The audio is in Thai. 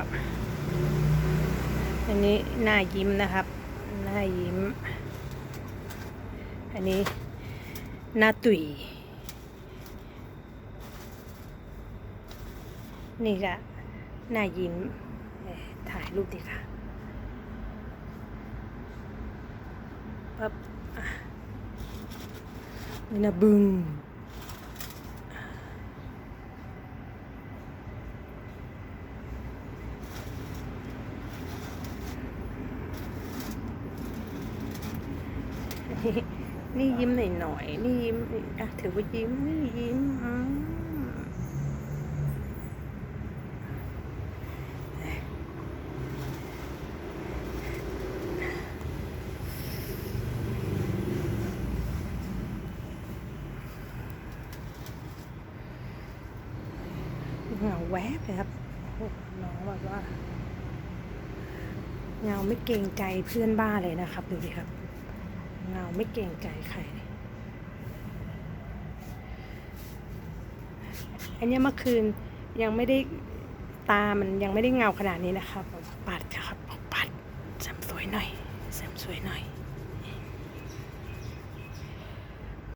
ครับ อันนี้หน้ายิ้มนะครับ หน้ายิ้ม อันนี้หน้าตุ๋ยนี่ก็หน้ายิ้มถ่ายรูปดีค่ะปั๊บนี่นะบึง นี่ยิ้มหน่อยหน่อยๆนี่ยิ้มอะถือว่ายิ้มนี่ยิ้มอืมเหงาแวบเลยครับโอ้โหน้องแบบว่าเงาไม่เกรงใจเพื่อนบ้านเลยนะครับดูดิครับ เงาไม่เก่งใจใครอันนี้เมื่อคืนยังไม่ได้ตามันยังไม่ได้เงาขนาดนี้นะครับ ปัดครับปัดเสริมสวยหน่อยเสริมสวยหน่อย